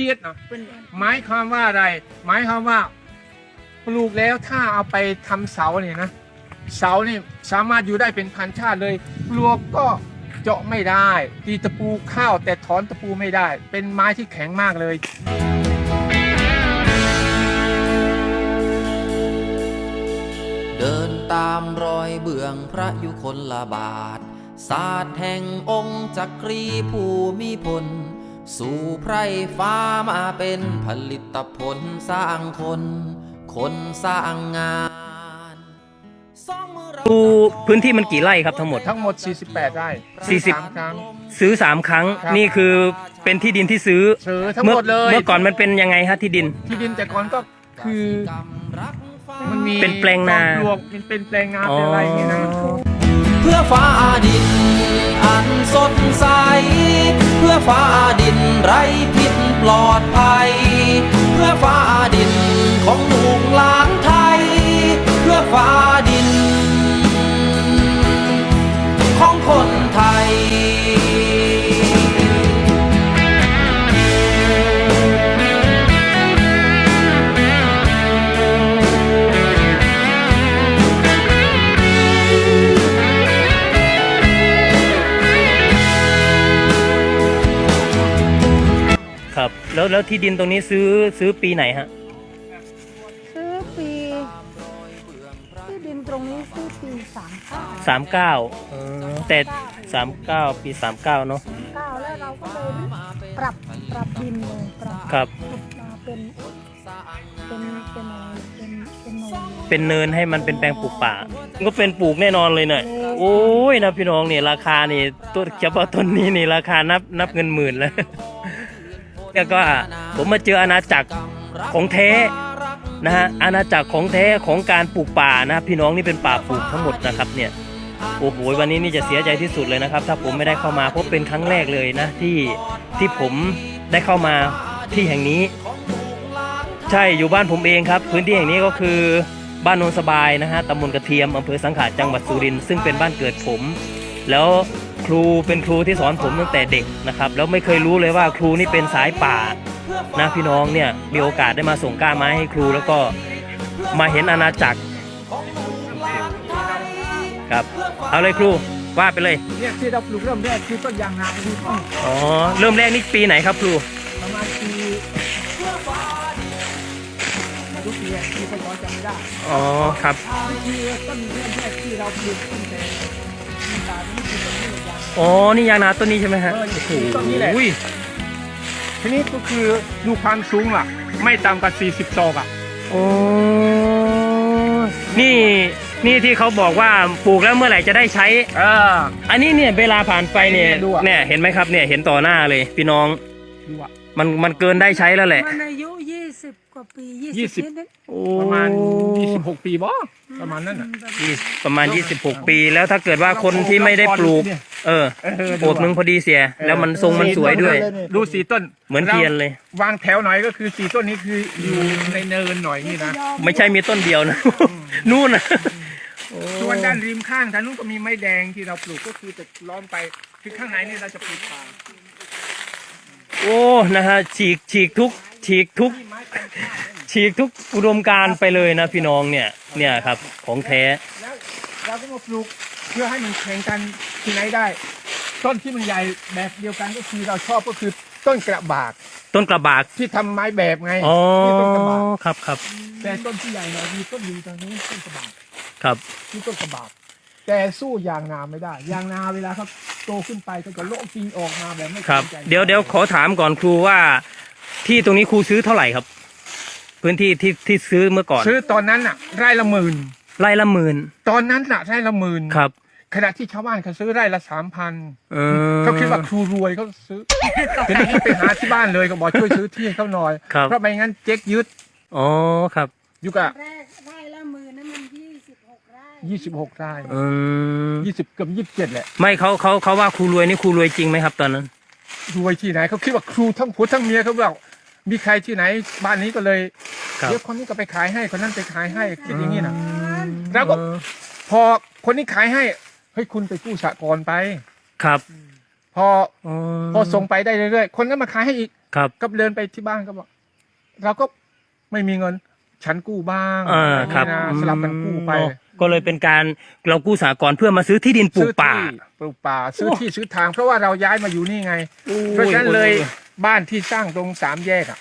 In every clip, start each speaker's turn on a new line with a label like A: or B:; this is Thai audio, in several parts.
A: เทียดนะหมายความว่าอะไร หมายความว่าปลูกแล้วถ้าเอาไปทำเสาเนี่ยนะ เสาเนี่ยสามารถอยู่ได้เป็นพันชาติเลยปลวกก็เจาะไม่ได้ ตีตะปูข้าวแต่ถอนตะปูไม่ได้ เป็นไม้ที่แข็งมากเลย
B: เดินตามรอยเบื้องพระยุคลบาท ศาสตร์แห่งองค์จักรีภูมิพล สู่ไพรฟ้ามาเป็นผลิตผลสร้างคน คนสร้างงานสองมือเรา
C: ดูพื้นที่มันกี่ไร่ครับทั้งหมด
A: ทั้งหมด 48 ไร่
C: สี่สิบ
A: สามครั้ง
C: ซื้อ3ครั้ง
A: ครับ
C: นี่คือเป็นที่ดินที่ซื้อ
A: ซื้อทั้งห
C: เมื่
A: มดเลย
C: เมื่อก่อนมันเป็นยังไงฮะที่ดิน
A: ที่ดินแต่ก่อนก็คือ มันมี
C: เป็นแปลงนา
A: จอมปลวกเป็นเป็นแปลงนาเป็นอะไรอย่างนี้นะ
B: เพื่อฟ้าดินอันสดใส
C: แล้วแล้วที่ดินตรงนี้ซื้อซื้อปีไหนฮะ
D: ซื้อปีที่ดินตรงนี้ซื้อปีสามเก้า
C: สามเก้าแต่สามเก้าปีสามเก้าเนาะ
D: เก้าแล้วเราก็เลยปรับปรับดินเลยปรับ
C: ครับ
D: มาเป็นเป็นเป็นอะไรเป็นเป็นโนน
C: เป็นเนินให้มันเป็นแปลงปลูกป่า ก็เป็นปลูกแน่นอนเลยเนี่ยโอ้ยนะพี่น้องเนี่ยราคานี่ต้นเฉพาะต้นนี้นี่ราคานับนับเงินหมื่นแล้ว แล้วก็ผมมาเจออาณาจักรของแท้นะฮะอาณาจักรของแท้ของการปลูกป่านะพี่น้องนี่เป็นป่าปลูกทั้งหมดนะครับเนี่ยโอ้โหวันนี้นี่จะเสียใจที่สุดเลยนะครับ ถ้าผมไม่ได้เข้ามาเพราะเป็นครั้งแรกเลยนะที่ที่ผมได้เข้ามาที่แห่งนี้ ใช่อยู่บ้านผมเองครับ พื้นที่แห่งนี้ก็คือบ้านโนนสบายนะฮะตำบลกระเทียมอำเภอสังขะจังหวัดสุรินทร์ซึ่งเป็นบ้านเกิดผม แล้ว ครูเป็นครูที่สอนผมตั้งแต่เด็กนะครับแล้วไม่เคยรู้เลยว่าครูนี่เป็นสายป่านะพี่น้องเนี่ยมีโอกาสได้มาส่งก้าไม้ให้ครูแล้วก็มาเห็นอาณาจักรครับเอาเลยครูว่าไปเลย
A: เนี่ยที่เราปลูกเริ่มแรกคือต้นยางนาที่ต้อง
C: อ๋อเริ่มแรกนี่ปีไหนครับครู
A: ประมาณปีไม่รู้ปีอะไรปีพศจำไม่ได้
C: อ๋อครับ
A: คือต้นเริ่มแรกที่เราปลูกตั้งแต่ มีตาที่คือต้นนี้ยาง
C: อ๋อ นี่ยางนาต้นนี้ใช่ไหมฮะ
A: เออ
C: โอ้โห
A: ต้นนี้แหละทีนี้ก็คือดูความสูงล่ะ ไม่ต่ำกว่า 40 ศอกอะ
C: โอ้นี่นี่ที่เขาบอกว่าปลูกแล้วเมื่อไหร่จะได้ใช้
A: เออ
C: อันนี้เนี่ยเวลาผ่านไปเนี่ย
A: ดูอะ
C: เนี่ยเห็นไหมครับเนี่ยเห็นต่อหน้าเลย พี่น้อง
A: ดูอะ
C: มันมันเกินได้ใช้แล้วแหละ
D: มันอายุยี่สิบ กว่าปียี่
A: ยี่สิ
D: สิ
A: บ
D: บนิด
C: โอ้
A: ประมาณ26ปีบ่ประมาณนั้นอะ
C: ยี่สิบประมาณ 26 ปีแล้วถ้าเกิดว่าคนที่ไม่ได้ปลูก
A: เนี่ย
C: เออ
A: เออ
C: โอบหนึงพอดีเสีย แล้วมันทรงมันสวยด้วย
A: ดูสีต้น
C: เหมือนเทียนเลย
A: วางแถวหน่อยก็คือสีต้นนี้คืออยู่ในเนินหน่อยนี่นะ
C: ไม่ใช่มีต้นเดียวนะ นู่นนะ
A: ส่วนด้านริมข้างทางนู้นก็มีไม้แดงที่เราปลูกก็คือจะล้อมไป คือข้างในนี่เราจะปลูกป่า
C: โอ้นะฮะฉีกฉีกทุกฉีกทุก
A: ที่ไม้แตงข้าวเนี่ย
C: ฉีกทุกอุดมการณ์ไปเลยนะพี่น้องเนี่ยเนี่ยครับของแท้
A: แล้วเราก็มาปลูกเพื่อให้มันแข่งกันที่ไหนได้ ต้นที่มันใหญ่แบบเดียวกันก็คือเราชอบก็คือต้นกระบาก
C: ต้นกระบาก
A: ที่ทำไม้แบบไง
C: อ๋อ
A: นี่ต้นกระบาก
C: ครับครับ
A: แต่ต้นที่ใหญ่หน่อยมีต้นอยู่ตรงนี้นต้นกระบาก
C: ครับ
A: ที่ต้นกระบาก แต่สู้ยางนาไม่ได้ ยางนาเวลาเขาโตขึ้นไปก็จะโลกจริงออกมาแบบไม่
C: ครับ
A: สนใจ
C: เดี๋ยวเดี๋ยวขอถามก่อนครูว่า ที่ตรงนี้ครูซื้อเท่าไหร่ครับ พื้นที่ที่ที่ซื้อเมื่อก่อน
A: ซื้อตอนนั้นน่ะไร่ละหมื่น
C: ไร่ละหมื่น
A: ตอนนั้นน่ะไร่ละหมื่น
C: ครับ
A: ขณะที่ชาวบ้านเขาซื้อไร่ละสามพัน
C: เออ
A: เขาคิดว่าครูรวยเขาซื้อทีนี้ไปหาที่บ้านเลยก็บอกช่วยซื้อที่ให้เขาหน่อย
C: ครับ
A: เพราะไม่งั้นเจ๊กยึด
C: อ๋อครับ
A: อยู่กับ
D: แรกไร่ละหมื่นนั้นมันยี่สิบหกไร่
A: ยี่สิบหกไร่
C: อืม
A: ยี่สิบเกือบยี่สิบเจ็ดแหละ
C: ไม่เขาเขาเขาว่าครูรวยนี่ครูรวยจริงไหมครับ ตอนนั้น
A: รวยที่ไหนเขาคิดว่าครูทั้งผัวทั้งเมียเขาบอกมีใครที่ไหน บ้านนี้ก็เลย
C: ครับ
A: เดี๋ยวคนนี้ก็ไปขายให้คนนั้นไปขายให้คิดอย่างนี้นะแล้วก็พอคนนี้ขายให้เฮ้ยคุณไปกู้สหกรณ์ไป
C: ครับ
A: พพอ
C: อ๋อ
A: พอส่งไปได้เรื่อยๆคนก็มาขายให้อีก
C: ครับ
A: ก็เดินไปที่บ้านก็บอกเราก็ไม่มีเงิน ฉันกู้บ้าง
C: อ่า
A: อะไอย่าง
C: ครับ
A: นี้นะสลับกันกู้ไป
C: อืม ก็เลยเป็นการเรากู้สากลเพื่อมาซื้อที่ดินปลูกป่า
A: ซื้อที่ปลูกป่าซื้อที่ซื้อทาง เพราะว่าเราย้ายมาอยู่นี่ไง เพราะฉะนั้นเลยบ้านที่สร้างตรงสามแยกอะ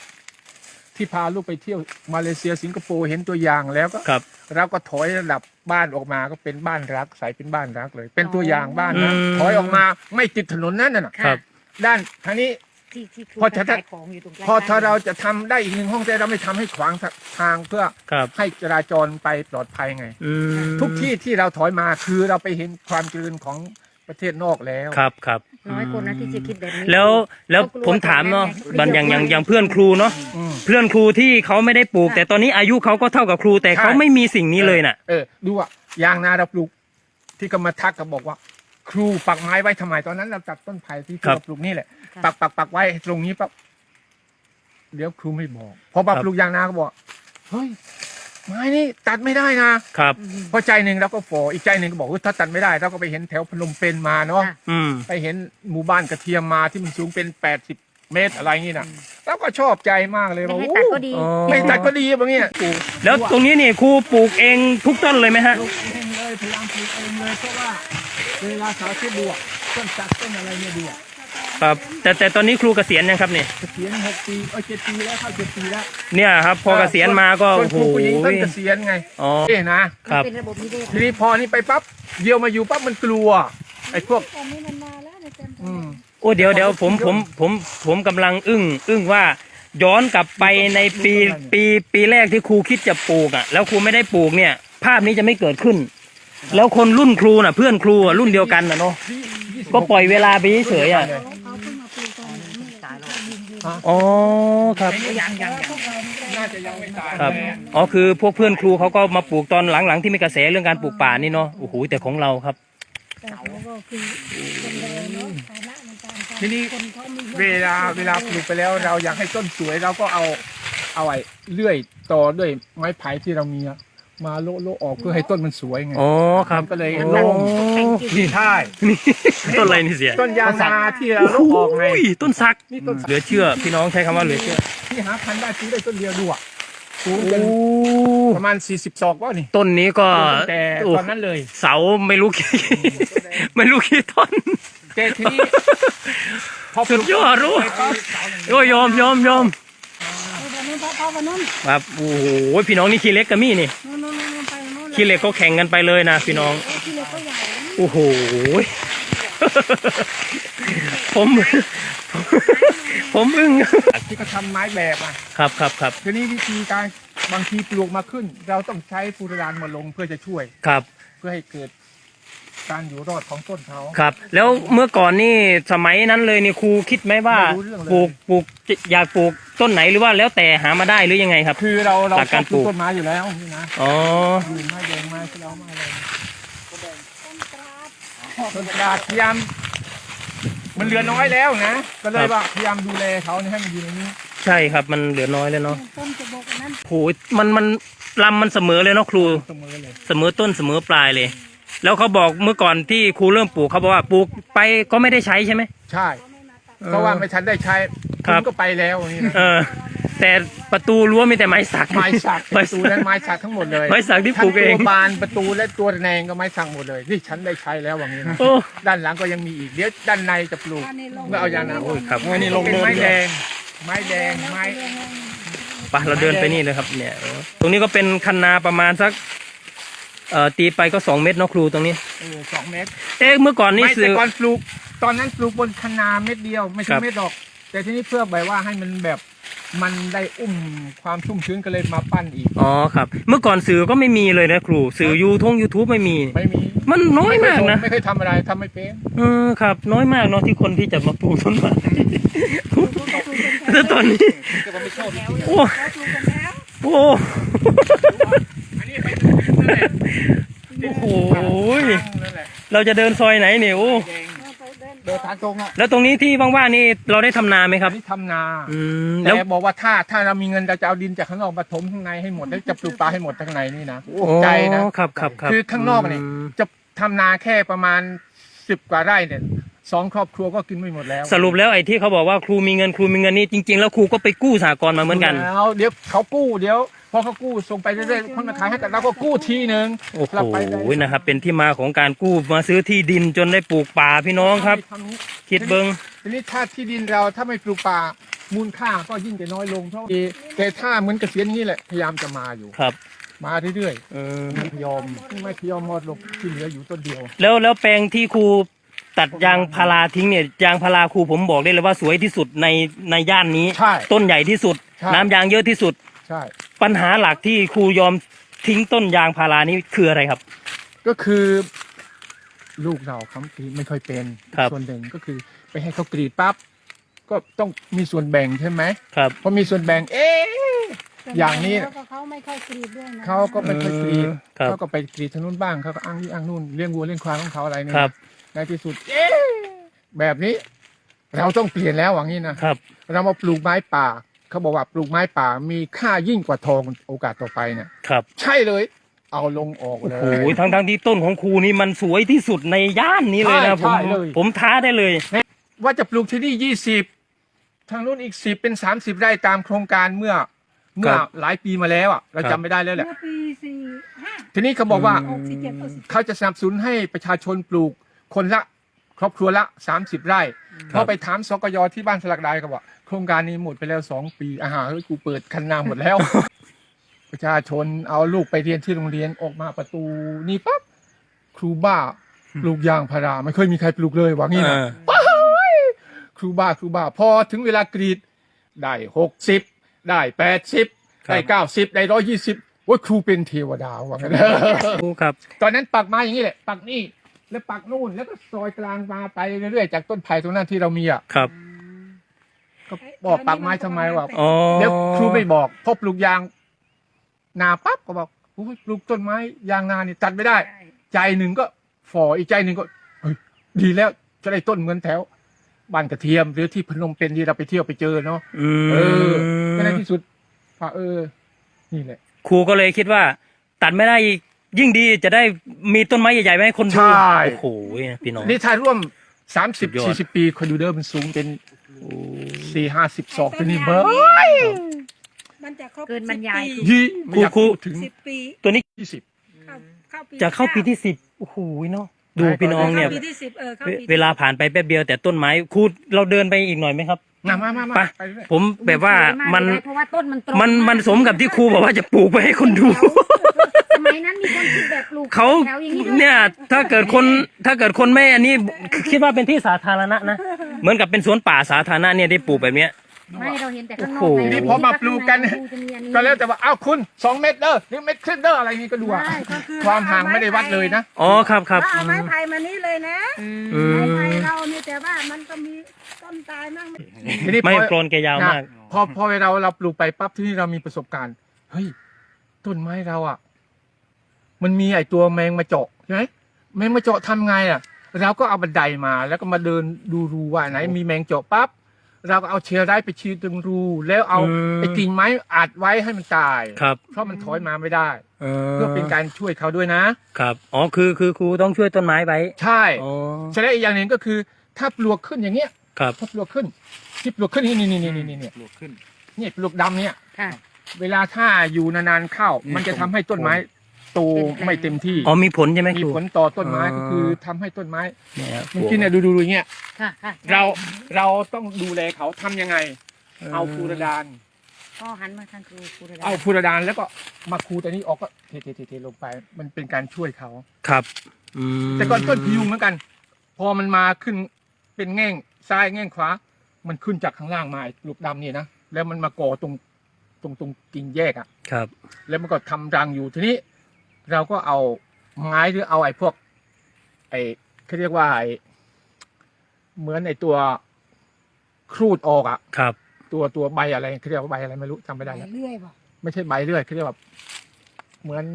A: ที่พาลูกไปเที่ยวมาเลเซียสิงคโปร์เห็นตัวอย่างแล้วก็
C: ครับ
A: เราก็ถอยระดับบ้านออกมาก็เป็นบ้านรักใสเป็นบ้านรักเลย เป็นตัวอย่างบ้านนะ
C: อืม
A: ถอยออกมาไม่ติดถนนนั่นน่ะ
C: ครับ
A: ด้านทางนี้
D: ที่ที่ครู
A: พอจะ
D: ขายของอยู่ตรงใกล้
A: พอถ้า
D: บ้น
A: เราจะทำได้อีกหนึ่งห้องแต่เราไม่ทำให้ขวางทางเพื่อ
C: ครับ
A: ให้จราจรไปปลอดภัยไง
C: อืม
A: ทุกที่ที่เราถอยมาคือเราไปเห็นความเจริญของประเทศนอกแล้ว
C: ครับครับ
D: น้อยคนนะที่จะคิดแบบนี้
C: แล้วแล้ว
D: เขากลัว
C: ผมถามเนาะ
D: ตรงนั้นไง
C: บันอย่างอย่างอย่างเพื่อนครูเนาะ
A: อืม
C: เพื่อนครูที่เขาไม่ได้ปลูกแต่ตอนนี้อายุเขาก็เท่ากับครู แต่เขา
A: ใช่
C: ไม่มีสิ่งนี้เลยน่ะ
A: เออดูอะยางนาเราปลูกที่ก็มาทักก็บอกว่า ครูปักไม้ไว้ทำไมตอนนั้นเราตัดต้นไผ่ที่
C: ครับ
A: เราปลูกนี่แหละ
D: ค่ะ
A: ปักปักปักไว้ตรงนี้ปั๊บเดี๋ยวครูไม่บอกพอมา
C: ครับ
A: ปลูกยางนาก็บอกเฮ้ยไม้นี่ตัดไม่ได้นะครับ
D: อืม
A: เพราะใจหนึ่งเราก็ฟออีกใจหนึ่งก็บอกว่าถ้าตัดไม่ได้เราก็ไปเห็นแถวพนมเปญมาเนาะ
D: ค่ะ
C: อืม
A: ไปเห็นหมู่บ้านกระเทียมมาที่มันสูงเป็นแปดสิบเมตรอะไรอย่างนี้นะเราก็ชอบใจมากเลย
D: ไม่
A: ว่า
D: ให้
A: โอ้
D: ตัดก็ดี
C: อ๋อ
A: ไม่ตัดก็ดีแบบเนี้ยปลูก
C: แล้วตรงนี้นี่ครูปลูกเองทุกต้นเลยไหมฮะ
A: ปลูกเองเลยพยายามปลูกเองเลยเพราะว่าเวลาสาวที่บวกต้นจักรต้นอะไรเนี่ยบวก
C: ครับ แต่แต่ตอนนี้ครูเกษียณยังครับเนี่ย
A: เกษียณหกปีเอ้ยเจ็ดปีแล้วเข้าเจ็ดปีแล้ว
C: เนี่ยครับ พอเกษียณมาก็
A: ส่ว
C: โอ้
A: น
C: โห
A: ครูผู้หญิงต้นเกษียณไง
C: อ๋อ
A: เอ๊ะนะ
C: ครับ
D: มันเป็นระบบนิเวศ
A: ทีนี้พอนี่ไปปั๊บเดียวมาอยู่ปั๊บมันกลัวไอ้พวก
D: ตอนนี้มันมาแล้วในเต็ม
A: อืม
C: โอ้เดี๋ยวเดี๋ยวผมผมผมผมกำลังอึ้งอึ้งว่าย้อนกลับไปในปีปีปีแรกที่ครูคิดจะปลูกอะ แล้วครูไม่ได้ปลูกเนี่ย ภาพนี้จะไม่เกิดขึ้น แล้วคนรุ่นครูน่ะ เพื่อนครูอะรุ่นเดียวกันน่ะเนาะก็ปล่อยเวลาไปเฉยๆอะ
D: อ๋
C: อครับ
A: ยังยังยังน่าจะยังไม่ตาย
C: ครับ อ๋อคือพวกเพื่อนครูเขาก็มาปลูกตอนหลังๆที่มีกระแสเรื่องการปลูกป่านี่เนาะ โอ้โหแต่ของเราครับ
D: แต่เขาก็คือคนเดินเนาะฐานะในการทำ
A: ทีนี้
D: คนเขามี
A: เวลาเวลาปลูกไปแล้วเราอยากให้ต้นสวยเราก็เอาเอาไอ้เลื่อยต่อด้วยไม้ไผ่ที่เรามีอะ มาโละโละออกเพื่อให้ต้นมันสวยไง
C: อ๋อครับ
A: มันก็เลย
C: โอ้
A: โล่งนี่ใช่
C: นี่ต้นอะไรนี่เสีย
A: ต้นยางนาที่เราโละออกไง
C: โอ้ยต้นสัก
A: นี่ต้นสัก
C: เหลือเชื่อ พี่น้องใช้คำว่าเหลือเชื่อ
A: ที่หาพันธุ์ได้ซื้อได้ต้นเดียวดูอะสูง
C: โอ้
A: เป็นประมาณ 40ศอกว่านี่
C: ต้นนี้ก็
A: ตั้งแต่
C: โอ้
A: ตอนนั้นเลย
C: เสาไม่รู้กี่ ไม่รู้กี่ต้น
A: แต่ทีนี้ พอป
C: สุ
A: ลู
C: ด
A: ก
C: ยอดรู้
A: ไปปั๊บ
C: โอ้ยยอมยอมยอม
D: วั นนู้นพอวันนู้น
C: ครับโอ้โหพี่น้องนี่ขี้เล็กกับมี่นี่
D: นู้นนู้นนู้นไปนู้น
C: ขี้เล็กก็แข่งกันไปเลยนะพี่น้อง
D: ทีเล็กก็ใหญ่
C: โอ้โหผมผมอึ้ง
A: ที่เขาทำไม้แบบอะ
C: ครับครับครับ
A: ทีนี้วิธีการบางทีปลูกมาขึ้น เราต้องใช้ฟูรานมาลงเพื่อจะช่วย
C: ครับ
A: เพื่อให้เกิด การอยู่รอดของต้นเขา
C: ครับ แล้วเมื่อก่อนนี่สมัยนั้นเลยนี่ครูคิดไหมว่า
A: ไม่รู้เรื่องเลย
C: ปลูกปลูกอยากปลูกต้นไหนหรือว่าแล้วแต่หามาได้หรือยังไงครับ
A: คือเราเรา
C: หลักการ
A: ชอบปลูก
C: ปลูก
A: ต้นไม้อยู่แล้วนี่นะ
C: อ๋อ
A: อยู่ไม้แดงไม้ที่เราไม้อะไรต้นกระดาษพยายามมันเหลือน้อยแล้วนะก็เลยว่าพยายามดูแลเขาเนี่ยให้มันอยู่ในนี้
C: ใช่ครับมันเหลือน้อยแล้วเนาะ
D: ต้นจะบอกอันนั้น
C: โหมันมันลำมันเสมอเลยเนาะครู
A: เสมอเลย
C: เสมอต้นเสมอปลายเลย แล้วเขาบอกเมื่อก่อนที่ครูเริ่มปลูกเขาบอกว่าปลูกไปก็ไม่ได้ใช้ใช่ไหม
A: ใช่ เพราะว่าไม่ทันได้ใช้
C: ครับ
A: ณก็ไปแล้วนี่นะ
C: เออ แต่ประตูรั้วมีแต่ไม้สัก
A: ไม้สักป
C: ไม้
A: ระตูนั้นไม้สักทั้งหมดเลย
C: ไม้สักที่ปลูกเอง
A: ทั้ตัวบานประตูและตัวแนงก็ไม้สักหมดเลยนี่ฉันได้ใช้แล้วว่างี้นะ
C: โอ้
A: ด้านหลังก็ยังมีอีกเดี๋ยวด้านในจะปลูก
D: อันนี้ลง
A: เมื่อเอายางนา
C: โอ้ยครับ
A: นี่ลงเป็นไม้แดง ไม้แดงไม้
C: ไปเราเดินไปนี่เลยครับเนี่ย ตรงนี้ก็เป็นคันนาประมาณสัก เอ่อตีไปก็สองเมตรเนาะครูตรงนี้
A: เออสองเมตร
C: เอ๊ะเมื่อก่อนนี่
A: ไม่
C: สื่
A: แต่
C: อ
A: ก่อนปลูก ตอนนั้นปลูกบนคะนาเม็ดเดียวไม่
C: ค
A: ใช่
C: รับ
A: เม็ดดอก แต่ทีนี้เพื่อแบบว่าให้มันแบบมันได้อุ้มความชุ่มชื้นก็เลยมาปั้นอีก
C: อ๋อครับ เมื่อก่อนสื่อก็ไม่มีเลยนะครู สื่อยูทงยูทูบไม่มี
A: ไม่มี
C: มันน้อยมากนะ
A: ไม่เคยทำอะไรทำไม่เป็น
C: เออครับ น้อยมากเนาะที่คนที่จะมาปลูกต้นไม้แต่ตอนนี้โอ้โอ้
A: อันนี้ไปถึงนั่นแหละ
C: โอ้โห
A: นั่นแหละ
C: เราจะเดินซอยไหนเนี่ยโอ้
A: แดงเดินทางตรงอะ
C: แล้วตรงนี้ที่ว่างๆนี่เราได้ทำนาไหมค
A: อั
C: รั
A: น
C: บ
A: นี้ทำนา
C: อืมแล้ว
A: แต่บอกว่าถ้าถ้าเรามีเงินเราจะเอาดินจากข้างนอกมาถมข้างในให้หมดแล้วจะปลูกปลาให้หมดข้างในนี่นะ
C: โอ้
A: ใจนะ ครับ
C: ครับครับ
A: คือข้างนอกเนี่ย
C: ม
A: จะทำนาแค่ประมาณสิบกว่าไร่เนี่ยสองครอบครัวก็กินไม่หมดแล้ว
C: สรุปแล้วไอ้ที่เขาบอกว่าครูมีเงินครูมีเงินนี่จริง ๆ แล้วครูก็ไปกู้สหกรณ์มาเหมือนกัน
A: แล้วเดี๋ยวเขากู้เดี๋ยว พอเขากู้ส่งไปเรื่อยๆคนมาขายให้กับเราก็กู้ทีหนึ่ง
C: โอ้โห
A: เราไปได้
C: นะครับ เป็นที่มาของการกู้มาซื้อที่ดินจนได้ปลูกป่าพี่น้องครับ
A: ทำนี้
C: คิดเบิง
A: ทีนี้ถ้าที่ดินเราถ้าไม่ปลูกป่ามูลค่าก็ยิ่งจะน้อยลงเพราะแต่ถ้าเหมือนเกษียณนี้แหละพยายามจะมาอยู่
C: ครับ
A: มาเรื่อย
C: เออ
A: ๆไม่พยอมไม่พยอมหมดลงที่เหลืออยู่ต้นเดียว
C: แล้วแล้วแปลงที่ครูตัดยางพาราทิ้งเนี่ยยางพาราครูผมบอกได้เลยว่าสวยที่สุดในในย่านนี้
A: ใช่
C: ต้นใหญ่ที่สุด
A: ใช่
C: น้ำยางเยอะที่สุด
A: ใช่
C: ปัญหาหลักที่ครูยอมทิ้งต้นยางพารานี้คืออะไรครับ
A: ก็คือลูกเราคำที่ไม่ค่อยเป็น
C: ครับ
A: ส่วนหนึ่งก็คือไปให้เขากรีดปั๊บก็ต้องมีส่วนแบ่งใช่ไหม
C: ครับ
A: พอมีส่วนแบ่ง เอ๊ะอย่างนี้
D: แล้วก็เขาไม่ค่อยกรีดด้วยนะ
A: เขาก็ไม่ค่อยกรีด
C: ครับ
A: เขาก็ไปกรีดทางนู้นบ้างเขาก็อ้างนี่อ้างนู่นเลี้ยงวัวเลี้ยงควายของเขาอะไรเนี่ย
C: ครับ
A: ในที่สุด เอ๊ะแบบนี้ เราต้องเปลี่ยนแล้วหวังนี้นะครับ เรามาปลูกไม้ป่า เขาบอกว่าปลูกไม้ป่ามีค่ายิ่งกว่าทองโอกาสต่อไปเนี่ย
C: ครับ
A: ใช่เลย เอาลงออกเล
C: โอ้
A: ย
C: โหทั้งทั้งที่ต้นของครูนี่มันสวยที่สุดในย่านนี้เลยนะ
A: ใช่
C: ผม
A: ใช่เลย
C: ผมท้าได้เลย
A: ว่าจะปลูกที่นี่ยี่สิบทางนู้นอีกสิบเป็นสามสิบไร่ตามโครงการเมื่อ เมื่อหลายปีมาแล้วอะเรา
C: ครับ
A: จำไม่ได้แล้วแห
D: เมื่
A: ละ
D: อปีสี่ห้า
A: ทีนี้เขาบอกว่า
C: อืม
D: หกสิบเจ็ดหกสิบ
A: เขาจะสนับสนุนให้ประชาชนปลูกคนละค รอบครัวละสามสิบไร่พอไปถามสกยที่บ้านสลักใดก็บอกโครงการนี้หมดไปแล้วสองปีอาหารเฮ้ยกูเปิดคันนาหมดแล้ว ประชาชนเอาลูกไปเรียนที่โรงเรียนออกมาประตูนี่ปั๊บครูบ้าปลูกยางพาราไม่เคยมีใครปลูกเลยว่างี้นะครูบ้าครูบ้าพอถึงเวลากรีดได้หกสิบได้แปดสิบ
C: ครับ
A: ได้เก้าสิบได้ร้อยยี่สิบว่าครูเป็นเทวดาว่างั้น
C: ครูครับ
A: ตอนนั้นปักมาอย่างนี้แหละ ปักนี่ แล้วปักนู่นแล้วก็ซอยกลางมาไปเรื่อยๆจากต้นไผ่ตรงนั้นที่เรามีอะ
C: ครับ
A: ก็บอกปักไม้ทำไมวะ
C: อ๋อ
A: แล้วครูไม่บอกพอปลูกยาง นาปั๊บก็บอกโอ้ยปลูกต้นไม้ยางนานี่ตัดไม่ได้ ใจหนึ่งก็ฝ่ออีกใจหนึ่งก็เฮ้ยดีแล้วจะได้ต้นเหมือนแถวบ้านกระเทียมหรือที่พนมเปญที่เราไปเที่ยวไปเจอเนาะ
C: อืม
A: เออก็ในที่สุดพอเออ นี่แหละ
C: ครูก็เลยคิดว่า ตัดไม่ได้อีก ยิ่งดีจะได้มีต้นไม้ใหญ่ๆไว้ให้คนดู
A: ใช่
C: โอ้โหพี่น้อง
A: นี่ถ้าร่วมสามสิ
C: สุ
A: บ
C: ดยอด
A: สี่สิบปีคนดูเดิมมันสูงเป็นสี่ห้าสิบศอกตัวนี้เบอร์
D: มันจะครบ
E: เกินบรรยาย
D: สิบปี
A: ยี่ไม่อยาก
C: ครู
A: พูดถึง
D: สิบปี
C: ตัวนี้
A: ยี่สิบ
D: เข้าเข้าปี
C: จะเข้าปีที่สิบโอ้โหเนาะดูพี่น้องเนี่ย
D: เข้าปีที่สิบเออเข้า
C: เว
D: ปีที่
C: เวลาผ่านไปแป๊บเดียวแต่ต้นไม้ครูเราเดินไปอีกหน่อยไหมครับ
A: มามามามา
C: ไป
A: ไปเรื่อย
C: ผมแบบว่ามัน
E: สยกเลยเพราะว่าต้นมันตรง
C: มันมันสมกับที่ครูบอกว่าจะปลูกไปให้คนดู
E: สมัยนั้นมีคนคิดแบบปลูก
C: เขา
E: แถวอย่างนี้ด้วย
C: เนี่ยถ้าเกิดคนถ้าเกิดคนไม่อันนี้คิดว่าเป็นที่สาธารณะนะเหมือนกับเป็นสวนป่าสาธารณะเนี่ยได้ปลูกแบบเนี้ย
E: ไม่เราเห็นแต่ข้างนอก
C: โอ้โห
E: ไง
A: นี่พอมาปลูกกัน
E: ครูจะมีอันนี้
A: ก็แล้วแต่ว่าอ้าวคุณสองเมตรเด้อหรือเมตรครึ่งเด้ออะไรนี่ก็ดูอะ
D: ใช่ก็คือ
A: ความห่างไม่ได้วัดเลยนะ
C: อ๋อครับครับ
D: เอาไม้ไผ่มานี่เลยนะ
C: อื
D: ไม้
C: ม
D: ไผ่เรานี่ แต่ว่ามันก็มีต้นตายมั่ง
A: ทีนี้พ
C: ไม่
A: อ
C: โกรนแกยาวมาก
A: นะพอพอเราเราปลูกไปปั๊บที่นี่เรามีประสบการณ์เฮ้ยต้นไม้เราอะ มันมีไอตัวแมงมาเจาะใช่ไหมแมงมาเจาะทำไงอะเราก็เอาบันไดมาแล้วก็มาเดินดูรูว่าไหน มีแมงเจาะปั๊บเราก็เอาเชื้อไรไปฉีดตรงรู แล้วเอา
C: อืม
A: ไอ้กิ่งไม้อัดไว้ให้มันตาย
C: ครับ
A: เพราะมันถอยมาไม่ได้เพื่อเป็นการช่วยเขาด้วยนะ
C: ครับ อ๋อคือคือครูต้องช่วยต้นไม้ไว้
A: ใช่
C: อ๋อ
A: ใช่แล้วอีกอย่างหนึ่งก็คือ ถ้าปลวกขึ้นอย่างเงี้ย
C: ครับ
A: ถ้าปลวกขึ้น ที่ปลวกขึ้นนี่นี่นี่นี่นี่นี่ปลวกขึ้นนี่ปลวกดำเนี่ย
E: ค่ะ
A: เวลาถ้าอยู่นานๆเข้ามันจะทำให้ต้นไม้โตไม่เต็มที่
C: อ๋อมีผลใช่ไหม
A: มี
C: ครู
A: ผลต่อต้นไม้
C: อ๋อ
A: ก็คือทำให้ต้นไม้
C: เนี่ย
A: มันกินเนี่ยดูดูดูอย่างเงี้ย
E: ค่ะค่ะ
A: เราเราต้องดูแลเขาทำยังไง เอาฟูรดาน
E: ก็หันมาทางครูครูระดับ
A: เอาฟูรดานแล้วก็มาคูแต่นี้ออกก็เทเทเทเทลงไป มันเป็นการช่วยเขา
C: ครับอืม
A: แต่ก่อนต้นพยุงเหมือนกัน พอมันมาขึ้น เป็นแง่งซ้ายแง่งขวา มันขึ้นจากข้างล่างมาไอ้ลูกดำเนี่ยนะแล้วมันมาก่อตรงตรงตรงกิ่งแยกอะ
C: ครับ
A: แล้วมันก็ทำรังอยู่ทีนี้ เราก็เอาไม้หรือเอาไอ้พวก ไอ้เขาเรียกว่าไอ้เหมือนไอ้ตัวครูดออกอะ
C: ครับ
A: ตัวตัวใบอะไรเขาเรียกว่าใบอะไรไม่รู้จำไม่ได้แล้ว
D: เรื่อยป่ะ
A: ไม่ใช่ใบเลื่อยเขาเรียกว่าเหมือน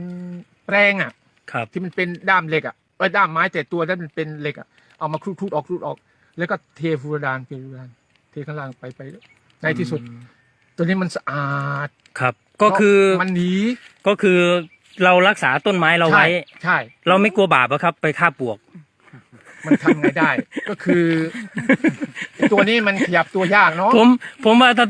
A: แปรงอะ
C: ครับ
A: ที่มันเป็นด้ามเหล็กอะเออด้ามไม้แต่ตัวนั้นมันเป็นเหล็กอะเอามาครูดครูดออกครูดออก แล้วก็เทฟูรดานเทฟูรดาน เทข้างล่างไปไป ในที่สุด ตัวนี้มันสะอาด
C: ครับ ก็คือ
A: มันหนี
C: ก็คือเรารักษาต้นไม้เราไว้
A: ใช่ใช่
C: เราไม่กลัวบาปอะครับ ไปฆ่าปลวก
A: มันทำไงได้ ก็คือ ตัวนี้มันขยับตัวยากเนาะ
C: ผมผมว่าถ้า